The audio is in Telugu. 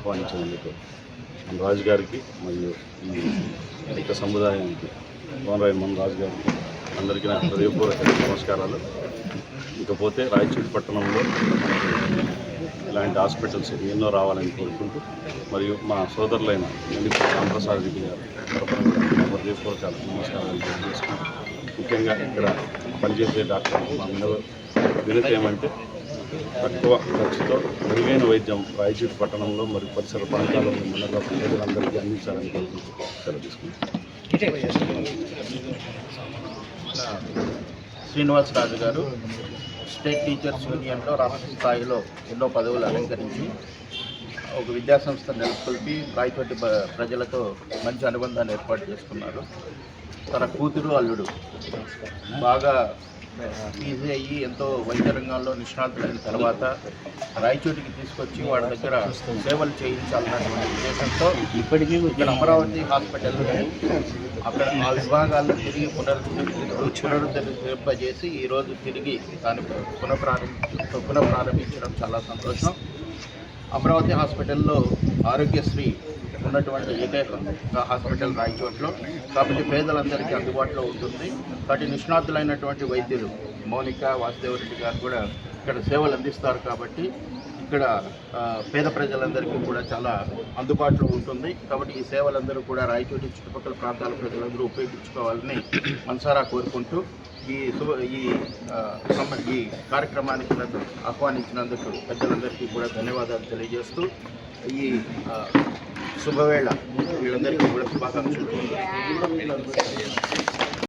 ఆహ్వానించినందుకు మన రాజు గారికి మరియు ఈ సముదాయానికి కోనరాయన మన రాజు గారికి అందరికీ నా హృదయపూర్వక నమస్కారాలు. ఇకపోతే రాయచూరి పట్టణంలో ఇలాంటి హాస్పిటల్స్ ఎన్నో రావాలని కోరుకుంటూ మరియు మా సోదరులైన నందిపూడి రామప్రసాద్ రెడ్డి గారు హృదయపూర్వక నమస్కారాలు తెలియజేసుకుంటూ ముఖ్యంగా ఇక్కడ పనిచేసే డాక్టర్ మా వినవ వినతి ఏమంటే తక్కువ ఖర్చుతో మెరుగైన వైద్యం రాయచూరు పట్టణంలో మరియు పరిసర ప్రాంతాల్లో ఉన్న ప్రజలందరికీ అందించాలని కోరుకుంటూ సెలవు తీసుకుంటాం శ్రీనివాసరాజు గారు స్టేట్ టీచర్స్ యూనియన్లో రాష్ట్ర స్థాయిలో ఎన్నో పదవులు అలంకరించి ఒక విద్యాసంస్థ నెలకొల్పి రాయచోటి ప- ప్రజలతో మంచి అనుబంధాన్ని ఏర్పాటు చేసుకున్నారు తన కూతురు అల్లుడు. బాగా ఈజీ అయ్యి ఎంతో వైద్య రంగంలో నిష్ణాతులైన తర్వాత రాయచోటికి తీసుకొచ్చి వాళ్ళ దగ్గర సేవలు చేయించాలన్నటువంటి ఉద్దేశంతో ఇప్పటికీ ఇక్కడ అమరావతి హాస్పిటల్ అక్కడ ఆ విభాగాల్లో తిరిగి పునరుద్ధరి పునరుద్ధరింపజేసి ఈరోజు తిరిగి దాన్ని పునఃప్రారంభ పునఃప్రారంభించడం చాలా సంతోషం. అమరావతి హాస్పిటల్లో ఆరోగ్యశ్రీ ఉన్నటువంటి ఏకైక హాస్పిటల్ రాయచోట్లో. కాబట్టి పేదలందరికీ అందుబాటులో ఉంటుంది. కాబట్టి నిష్ణాతులైనటువంటి వైద్యులు మౌనిక వాసుదేవరెడ్డి గారు కూడా ఇక్కడ సేవలు అందిస్తారు కాబట్టి ఇక్కడ పేద ప్రజలందరికీ కూడా చాలా అందుబాటులో ఉంటుంది. కాబట్టి ఈ సేవలందరూ కూడా రాయచోటి చుట్టుపక్కల ప్రాంతాల ప్రజలందరూ ఉపయోగించుకోవాలని మనసారా కోరుకుంటూ ఈ ఈ ఈ కార్యక్రమానికి నన్ను ఆహ్వానించినందుకు పెద్దలందరికీ కూడా ధన్యవాదాలు తెలియజేస్తూ ఈ శుభవేళ వీళ్ళందరికీ కూడా శుభాకాంక్షలు.